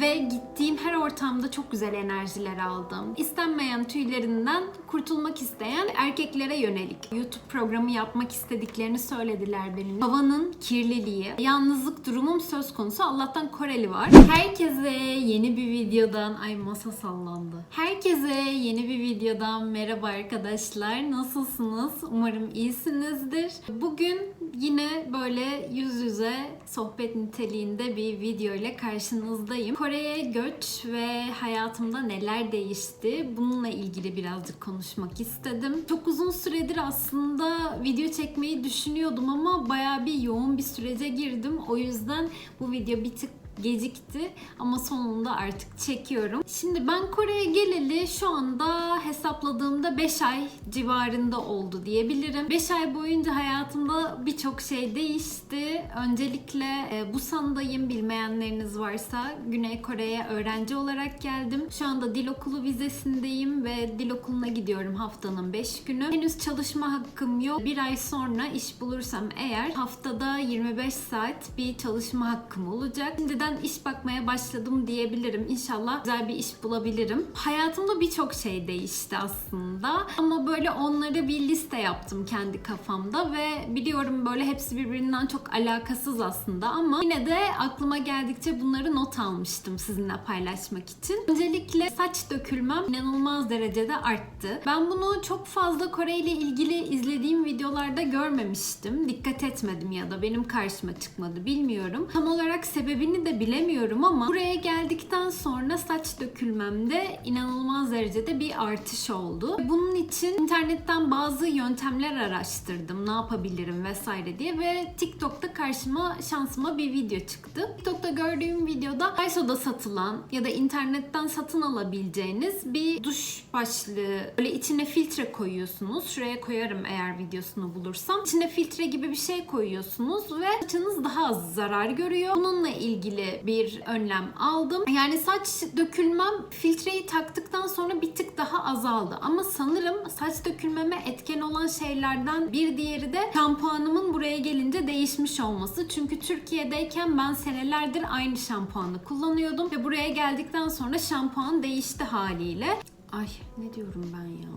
Ve gittiğim her ortamda çok güzel enerjiler aldım. İstenmeyen tüylerinden kurtulmak isteyen erkeklere yönelik YouTube programı yapmak istediklerini söylediler benim. Havanın kirliliği, yalnızlık durumum söz konusu. Allah'tan Koreli var. Herkese yeni bir videodan, ay masa sallandı. Herkese yeni bir videodan merhaba arkadaşlar. Nasılsınız? Umarım iyisinizdir. Bugün yine böyle yüz yüze sohbet niteliğinde bir video ile karşınızdayım. Kore'ye göç ve hayatımda neler değişti bununla ilgili birazcık konuşmak istedim. Çok uzun süredir aslında video çekmeyi düşünüyordum ama baya bir yoğun bir sürece girdim. O yüzden bu video bir tık gecikti ama sonunda artık çekiyorum. Şimdi ben Kore'ye geleli şu anda hesapladığımda 5 ay civarında oldu diyebilirim. 5 ay boyunca hayatımda birçok şey değişti. Öncelikle e, Busan'dayım bilmeyenleriniz varsa Güney Kore'ye öğrenci olarak geldim. Şu anda dil okulu vizesindeyim ve dil okuluna gidiyorum haftanın 5 günü. Henüz çalışma hakkım yok. Bir ay sonra iş bulursam eğer haftada 25 saat bir çalışma hakkım olacak. Şimdiden iş bakmaya başladım diyebilirim. İnşallah güzel bir iş bulabilirim. Hayatımda birçok şey değişti aslında. Ama böyle onları bir liste yaptım kendi kafamda ve biliyorum böyle hepsi birbirinden çok alakasız aslında ama yine de aklıma geldikçe bunları not almıştım sizinle paylaşmak için. Öncelikle saç dökülmem inanılmaz derecede arttı. Ben bunu çok fazla Kore ile ilgili izlediğim videolarda görmemiştim. Dikkat etmedim ya da benim karşıma çıkmadı bilmiyorum. Tam olarak sebebini de bilemiyorum ama buraya geldikten sonra saç dökülmemde inanılmaz derecede bir artış oldu. Bunun için internetten bazı yöntemler araştırdım. Ne yapabilirim vesaire diye ve TikTok'ta karşıma şansıma bir video çıktı. TikTok'ta gördüğüm videoda Daiso'da satılan ya da internetten satın alabileceğiniz bir duş başlığı. Böyle içine filtre koyuyorsunuz. Şuraya koyarım eğer videosunu bulursam. İçine filtre gibi bir şey koyuyorsunuz ve saçınız daha az zarar görüyor. Bununla ilgili bir önlem aldım. Yani saç dökülmem filtreyi taktıktan sonra bir tık daha azaldı. Ama sanırım saç dökülmeme etken olan şeylerden bir diğeri de şampuanımın buraya gelince değişmiş olması. Çünkü Türkiye'deyken ben senelerdir aynı şampuanı kullanıyordum ve buraya geldikten sonra şampuan değişti haliyle. Ay ne diyorum ben ya?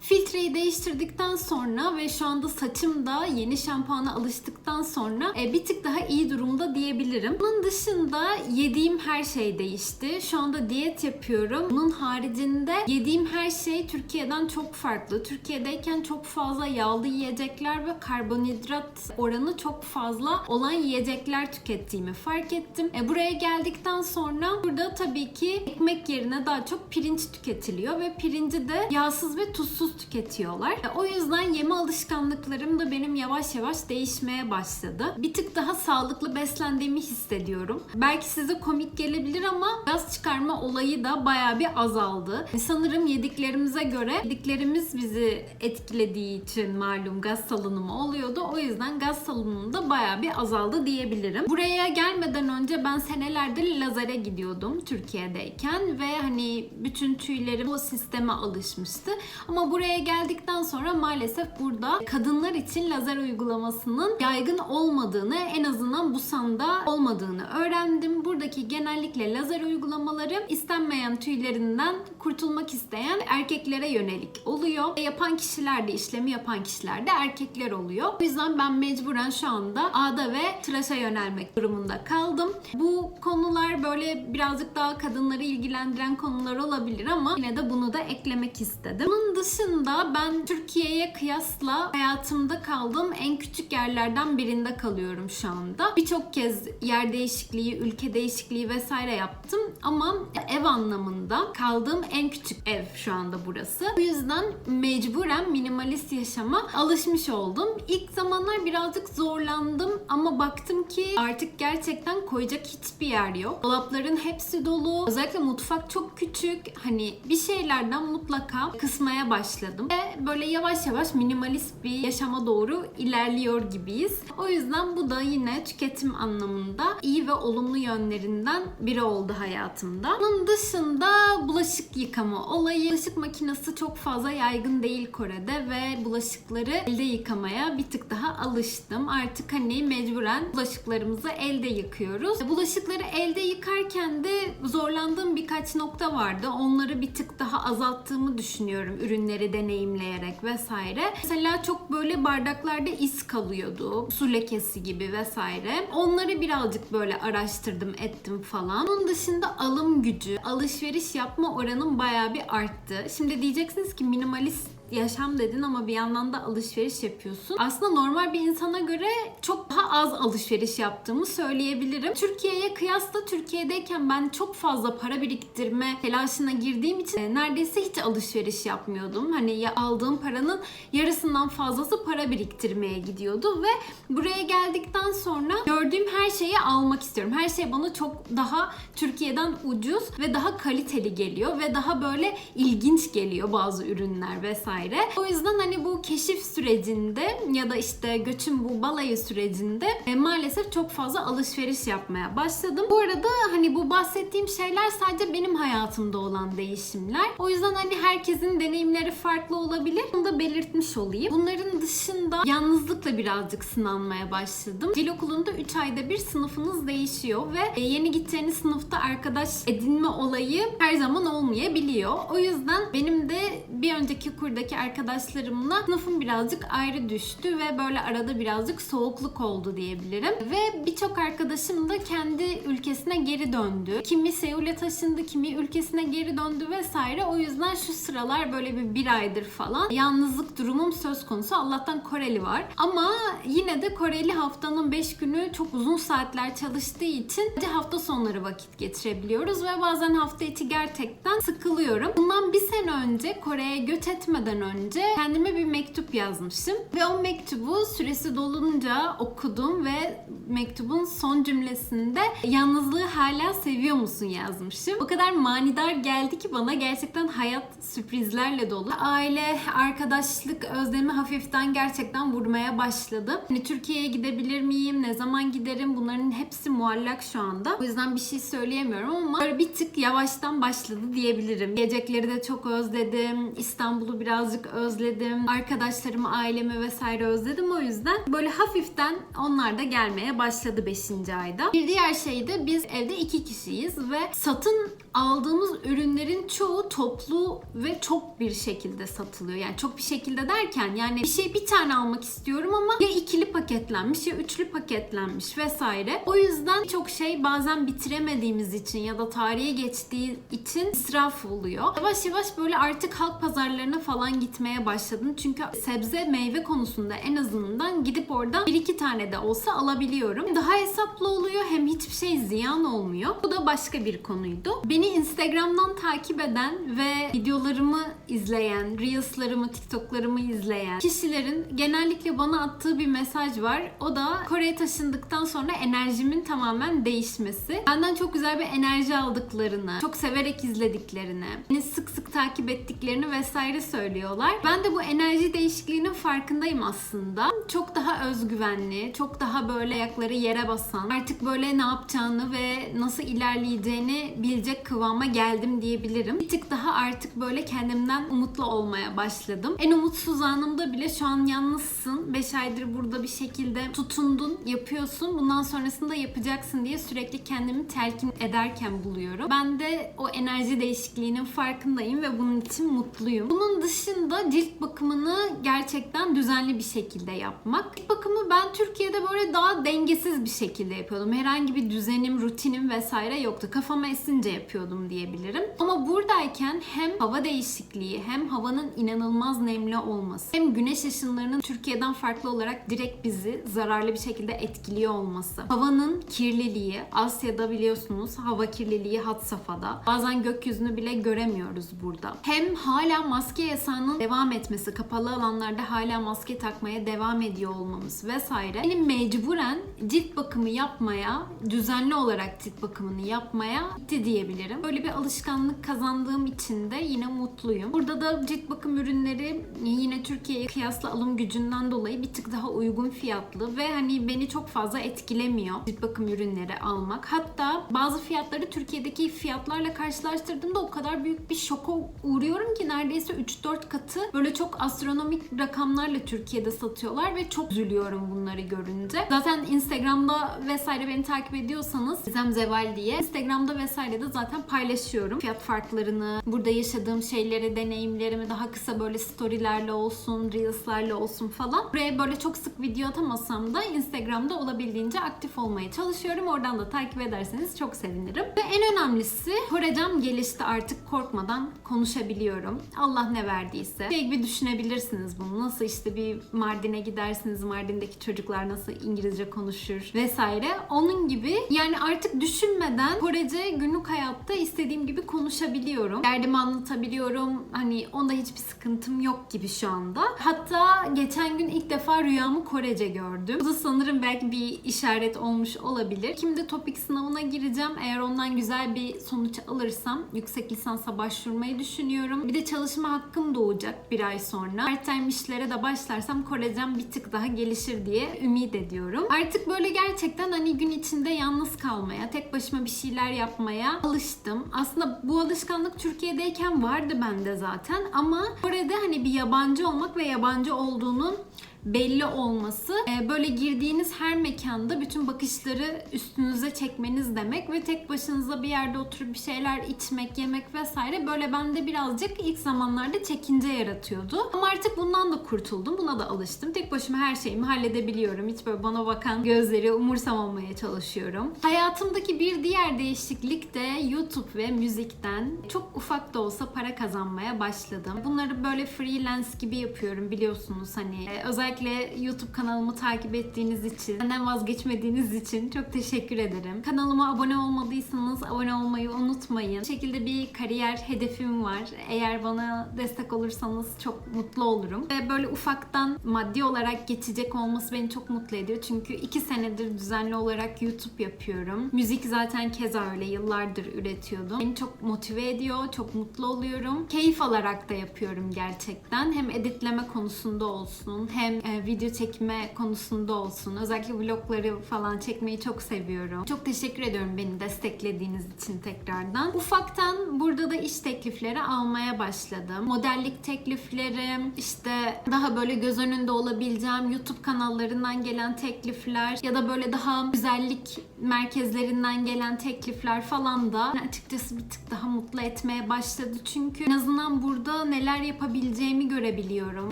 Filtreyi değiştirdikten sonra ve şu anda saçım da yeni şampuana alıştıktan sonra e, bir tık daha iyi durumda diyebilirim. Bunun dışında yediğim her şey değişti. Şu anda diyet yapıyorum. Bunun haricinde yediğim her şey Türkiye'den çok farklı. Türkiye'deyken çok fazla yağlı yiyecekler ve karbonhidrat oranı çok fazla olan yiyecekler tükettiğimi fark ettim. E, buraya geldikten sonra burada tabii ki ekmek yerine daha çok pirinç tüketiliyor ve pirinci de yağsız ve tuzsuz tüketiyorlar. E, O yüzden yeme alışkanlıklarım da benim yavaş yavaş değişmeye başladı. Bir tık daha sağlıklı beslendiğimi hissediyorum. Belki size komik gelebilir ama gaz çıkarma olayı da bayağı bir azaldı. E, Sanırım yediklerimize göre yediklerimiz bizi etkilediği için malum gaz salınımı oluyordu. O yüzden gaz salınımı da bayağı bir azaldı diyebilirim. Buraya gelmeden önce ben senelerdir lazere gidiyordum Türkiye'deyken ve hani bütün tüylerim o sisteme alışmıştı. Ama buraya geldikten sonra maalesef burada kadınlar için lazer uygulamasının yaygın olmadığını en azından Busan'da olmadığını öğrendim. Buradaki genellikle lazer uygulamaları istenmeyen tüylerinden kurtulmak isteyen erkeklere yönelik oluyor. Yapan kişiler de işlemi yapan kişiler de erkekler oluyor. O yüzden ben mecburen şu anda ağda ve tıraşa yönelmek durumunda kaldım. Bu konular böyle birazcık daha kadınları ilgilendiren konular olabilir ama yine de bunu da eklemek istedim. Bunun dışında ben Türkiye'ye kıyasla hayatımda kaldığım en küçük yerlerden birinde kalıyorum şu anda. Birçok kez yer değişikliği, ülke değişikliği vesaire yaptım ama ev anlamında kaldığım en küçük ev şu anda burası. Bu yüzden mecburen minimalist yaşama alışmış oldum. İlk zamanlar birazcık zorlandım ama baktım ki artık gerçekten koyacak hiçbir yer yok. Dolapların hepsi dolu. Özellikle mutfak çok küçük. Hani bir şeylerden mutlaka kısmaya başladım başladım. Ve böyle yavaş yavaş minimalist bir yaşama doğru ilerliyor gibiyiz. O yüzden bu da yine tüketim anlamında iyi ve olumlu yönlerinden biri oldu hayatımda. Bunun dışında bulaşık yıkama olayı. Bulaşık makinesi çok fazla yaygın değil Kore'de ve bulaşıkları elde yıkamaya bir tık daha alıştım. Artık hani mecburen bulaşıklarımızı elde yıkıyoruz. Bulaşıkları elde yıkarken de zorlandığım birkaç nokta vardı. Onları bir tık daha azalttığımı düşünüyorum ürünleri deneyimleyerek vesaire. Mesela çok böyle bardaklarda iz kalıyordu. Su lekesi gibi vesaire. Onları birazcık böyle araştırdım ettim falan. Onun dışında alım gücü, alışveriş yapma oranım bayağı bir arttı. Şimdi diyeceksiniz ki minimalist yaşam dedin ama bir yandan da alışveriş yapıyorsun. Aslında normal bir insana göre çok daha az alışveriş yaptığımı söyleyebilirim. Türkiye'ye kıyasla Türkiye'deyken ben çok fazla para biriktirme telaşına girdiğim için e, neredeyse hiç alışveriş yapmıyordum. Hani ya aldığım paranın yarısından fazlası para biriktirmeye gidiyordu ve buraya geldikten sonra gördüğüm her şeyi almak istiyorum. Her şey bana çok daha Türkiye'den ucuz ve daha kaliteli geliyor ve daha böyle ilginç geliyor bazı ürünler vesaire. O yüzden hani bu keşif sürecinde ya da işte göçün bu balayı sürecinde e, maalesef çok fazla alışveriş yapmaya başladım. Bu arada hani bu bahsettiğim şeyler sadece benim hayatımda olan değişimler. O yüzden hani herkesin deneyimleri farklı olabilir. Bunu da belirtmiş olayım. Bunların dışında yalnızlıkla birazcık sınanmaya başladım. Dil okulunda 3 ayda bir sınıfınız değişiyor ve e, yeni gideceğiniz sınıfta arkadaş edinme olayı her zaman olmayabiliyor. O yüzden benim de bir önceki kurdaki arkadaşlarımla sınıfım birazcık ayrı düştü ve böyle arada birazcık soğukluk oldu diyebilirim. Ve birçok arkadaşım da kendi ülkesine geri döndü. Kimi Seul'e taşındı, kimi ülkesine geri döndü vesaire. O yüzden şu sıralar böyle bir bir aydır falan yalnızlık durumum söz konusu. Allah'tan Koreli var. Ama yine de Koreli haftanın 5 günü çok uzun saatler çalıştığı için sadece hafta sonları vakit geçirebiliyoruz ve bazen hafta içi gerçekten sıkılıyorum. Bundan bir sene önce Kore'ye göç etmeden önce kendime bir mektup yazmışım ve o mektubu süresi dolunca okudum ve mektubun son cümlesinde yalnızlığı hala seviyor musun yazmışım. O kadar manidar geldi ki bana gerçekten hayat sürprizlerle dolu. Aile, arkadaşlık özlemi hafiften gerçekten vurmaya başladı. Hani Türkiye'ye gidebilir miyim? Ne zaman giderim? Bunların hepsi muallak şu anda. O yüzden bir şey söyleyemiyorum ama bir tık yavaştan başladı diyebilirim. Gelecekleri de çok özledim. İstanbul'u birazcık özledim. Arkadaşlarımı, ailemi vesaire özledim. O yüzden böyle hafiften onlar da gelmeye başladı 5. ayda. Bir diğer şey de biz evde iki kişiyiz ve satın aldığımız ürünlerin çoğu toplu ve çok bir şekilde satılıyor. Yani çok bir şekilde derken yani bir şey bir tane almak istiyorum ama ya ikili paketlenmiş ya üçlü paketlenmiş vesaire. O yüzden çok şey bazen bitiremediğimiz için ya da tarihe geçtiği için israf oluyor. Yavaş yavaş böyle artık halk pazarlarına falan gitmeye başladım. Çünkü sebze meyve konusunda en azından gidip oradan bir iki tane de olsa alabiliyorum. Daha hesaplı oluyor hem hiçbir şey ziyan olmuyor. Bu da başka bir konuydu. Beni Instagram'dan takip eden ve videolarımı izleyen, Reels'larımı, TikTok'larımı izleyen kişilerin genellikle bana attığı bir mesaj var. O da Kore'ye taşındıktan sonra enerjimin tamamen değişmesi. Benden çok güzel bir enerji aldıklarını, çok severek izlediklerini, beni sık sık takip ettiklerini vesaire söylüyorlar. Ben de bu enerji değişikliğinin farkındayım aslında. Çok daha özgüvenli, çok daha böyle ayakları yere basan, artık böyle ne yapacağını ve nasıl ilerleyeceğini bilecek kıvama geldim diyebilirim. Bir tık daha artık böyle kendimden umutlu olmaya başladım. En umutsuz anımda bile şu an yalnızsın. 5 aydır burada bir şekilde tutundun, yapıyorsun. Bundan sonrasında yapacaksın diye sürekli kendimi telkin ederken buluyorum. Ben de o enerji değişikliğinin farkındayım ve bunun için mutluyum. Bunun dışında cilt bakımını gerçekten düzenli bir şekilde yapmak. Cilt bakımı ben Türkiye'de böyle daha dengesiz bir şekilde yapıyordum. Herhangi bir düzenim, rutinim vesaire yoktu. Kafama esince yapıyordum diyebilirim. Ama buradayken hem hava değişikliği hem havanın inanılmaz nemli olması hem güneş ışınlarının Türkiye'den farklı olarak direkt bizi zararlı bir şekilde etkiliyor olması. Havanın kirliliği, Asya'da biliyorsunuz hava kirliliği had safhada. Bazen gökyüzünü bile göremiyoruz burada. Hem hala maske yasan yasağının devam etmesi, kapalı alanlarda hala maske takmaya devam ediyor olmamız vesaire benim mecburen cilt bakımı yapmaya, düzenli olarak cilt bakımını yapmaya gitti diyebilirim. Böyle bir alışkanlık kazandığım için de yine mutluyum. Burada da cilt bakım ürünleri yine Türkiye'ye kıyasla alım gücünden dolayı bir tık daha uygun fiyatlı ve hani beni çok fazla etkilemiyor cilt bakım ürünleri almak. Hatta bazı fiyatları Türkiye'deki fiyatlarla karşılaştırdığımda o kadar büyük bir şoka uğruyorum ki neredeyse 3-4 katı böyle çok astronomik rakamlarla Türkiye'de satıyorlar ve çok üzülüyorum bunları görünce. Zaten Instagram'da vesaire beni takip ediyorsanız Gizem Zeval diye Instagram'da vesaire de zaten paylaşıyorum. Fiyat farklarını, burada yaşadığım şeyleri, deneyimlerimi daha kısa böyle storylerle olsun, reels'larla olsun falan. Buraya böyle çok sık video atamasam da Instagram'da olabildiğince aktif olmaya çalışıyorum. Oradan da takip ederseniz çok sevinirim. Ve en önemlisi Korecem gelişti artık korkmadan konuşabiliyorum. Allah ne verdiyse. Şey gibi düşünebilirsiniz bunu. Nasıl işte bir Mardin'e gidersiniz, Mardin'deki çocuklar nasıl İngilizce konuşur vesaire. Onun gibi yani artık düşünmeden Korece günlük hayatta istediğim gibi konuşabiliyorum. Derdimi anlatabiliyorum. Hani onda hiçbir sıkıntım yok gibi şu anda. Hatta geçen gün ilk defa rüyamı Korece gördüm. Bu da sanırım belki bir işaret olmuş olabilir. Şimdi topik sınavına gireceğim. Eğer ondan güzel bir sonuç alırsam yüksek lisansa başvurmayı düşünüyorum. Bir de çalışma hakkım doğacak bir ay sonra. Part-time işlere de başlarsam Korecem bir tık daha gelişir diye ümit ediyorum. Artık böyle gerçekten hani gün içinde yalnız kalmaya, tek başıma bir şeyler yapmaya alıştım. Aslında bu alışkanlık Türkiye'deyken vardı bende zaten ama Kore'de hani bir yabancı olmak ve yabancı olduğunun belli olması e, böyle girdiğiniz her mekanda bütün bakışları üstünüze çekmeniz demek ve tek başınıza bir yerde oturup bir şeyler içmek, yemek vesaire böyle bende birazcık ilk zamanlarda çekince yaratıyordu. Ama artık bundan da kurtuldum. Buna da alıştım. Tek başıma her şeyimi halledebiliyorum. Hiç böyle bana bakan gözleri umursamamaya çalışıyorum. Hayatımdaki bir diğer değişiklik de YouTube ve müzikten çok ufak da olsa para kazanmaya başladım. Bunları böyle freelance gibi yapıyorum biliyorsunuz hani e, özellikle YouTube kanalımı takip ettiğiniz için, benden vazgeçmediğiniz için çok teşekkür ederim. Kanalıma abone olmadıysanız abone olmayı unutmayın. Bu şekilde bir kariyer hedefim var. Eğer bana destek olursanız çok mutlu olurum. Ve böyle ufaktan maddi olarak geçecek olması beni çok mutlu ediyor. Çünkü iki senedir düzenli olarak YouTube yapıyorum. Müzik zaten keza öyle yıllardır üretiyordum. Beni çok motive ediyor, çok mutlu oluyorum. Keyif alarak da yapıyorum gerçekten. Hem editleme konusunda olsun, hem e, video çekme konusunda olsun. Özellikle vlogları falan çekmeyi çok seviyorum. Çok teşekkür ediyorum beni desteklediğiniz için tekrardan. Ufaktan burada da iş teklifleri almaya başladım. Modellik teklifleri, işte daha böyle göz önünde olabileceğim YouTube kanallarından gelen teklifler ya da böyle daha güzellik merkezlerinden gelen teklifler falan da açıkçası bir tık daha mutlu etmeye başladı. Çünkü en azından burada neler yapabileceğimi görebiliyorum.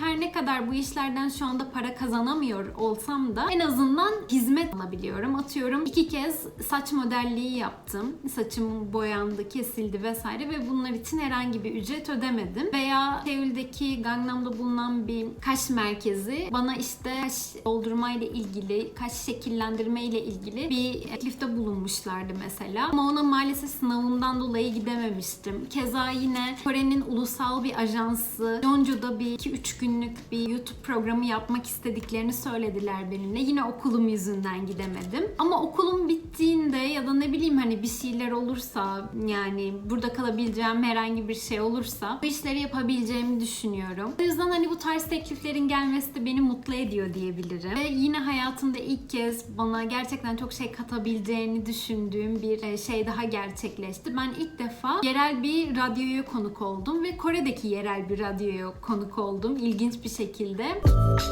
Her ne kadar bu işlerden şu anda para kazanamıyor olsam da en azından hizmet alabiliyorum. Atıyorum iki kez saç modelliği yaptım. Saçım boyandı, kesildi vesaire ve bunlar için herhangi bir ücret ödemedim. Veya Seul'deki Gangnam'da bulunan bir kaş merkezi bana işte kaş doldurma ile ilgili, kaş şekillendirme ile ilgili bir teklifte bulunmuşlardı mesela. Ama ona maalesef sınavımdan dolayı gidememiştim. Keza yine Kore'nin ulusal bir ajansı Jeonju'da bir 2-3 günlük bir YouTube programı yapmak istediklerini söylediler benimle. Yine okulum yüzünden gidemedim. Ama okulum bittiğinde ya da ne bileyim hani bir şeyler olursa yani burada kalabileceğim herhangi bir şey olursa bu işleri yapabileceğimi düşünüyorum. O yüzden hani bu tarz tekliflerin gelmesi de beni mutlu ediyor diyebilirim. Ve yine hayatımda ilk kez bana gerçekten çok şey katabileceğini düşündüğüm bir e, şey daha gerçekleşti. Ben ilk defa yerel bir radyoya konuk oldum ve Kore'deki yerel bir radyoya konuk oldum ilginç bir şekilde.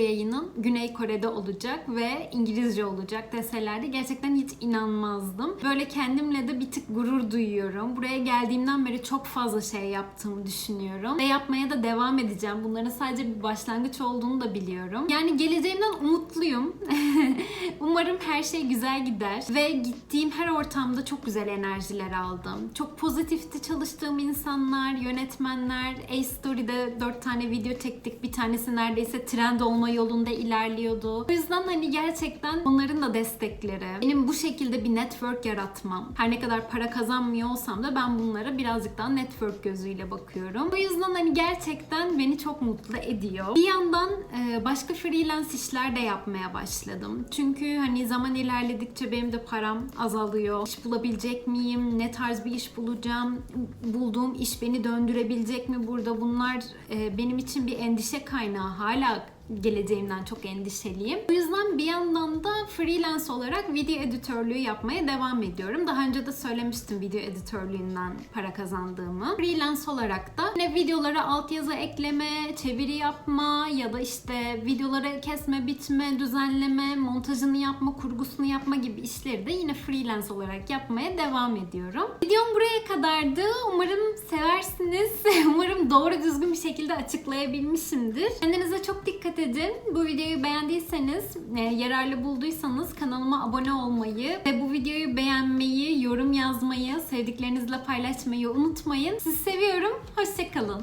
yayının Güney Kore'de olacak ve İngilizce olacak deselerdi gerçekten hiç inanmazdım. Böyle kendimle de bir tık gurur duyuyorum. Buraya geldiğimden beri çok fazla şey yaptığımı düşünüyorum. Ve yapmaya da devam edeceğim. Bunların sadece bir başlangıç olduğunu da biliyorum. Yani geleceğimden umutluyum. Umarım her şey güzel gider. Ve gittiğim her ortamda çok güzel enerjiler aldım. Çok pozitifti çalıştığım insanlar, yönetmenler. A-Story'de 4 tane video çektik. Bir tanesi neredeyse trend olma yolunda ilerliyordu. O yüzden hani gerçekten onların da destekleri. Benim bu şekilde bir network yaratmam. Her ne kadar para kazanmıyor olsam da ben bunlara birazcık daha network gözüyle bakıyorum. O yüzden hani gerçekten beni çok mutlu ediyor. Bir yandan e, başka freelance işler de yapmaya başladım. Çünkü hani zaman ilerledikçe benim de param azalıyor. İş bulabilecek miyim? Ne tarz bir iş bulacağım? Bulduğum iş beni döndürebilecek mi burada? Bunlar e, benim için bir endişe kaynağı. Hala geleceğimden çok endişeliyim. O yüzden bir yandan da freelance olarak video editörlüğü yapmaya devam ediyorum. Daha önce de söylemiştim video editörlüğünden para kazandığımı. Freelance olarak da yine videolara altyazı ekleme, çeviri yapma ya da işte videoları kesme, bitme, düzenleme, montajını yapma, kurgusunu yapma gibi işleri de yine freelance olarak yapmaya devam ediyorum. Videom buraya kadardı. Umarım seversiniz. Umarım doğru düzgün bir şekilde açıklayabilmişimdir. Kendinize çok dikkat edin. Bu videoyu beğendiyseniz, e, yararlı bulduysanız kanalıma abone olmayı ve bu videoyu beğenmeyi, yorum yazmayı, sevdiklerinizle paylaşmayı unutmayın. Sizi seviyorum. Hoşçakalın.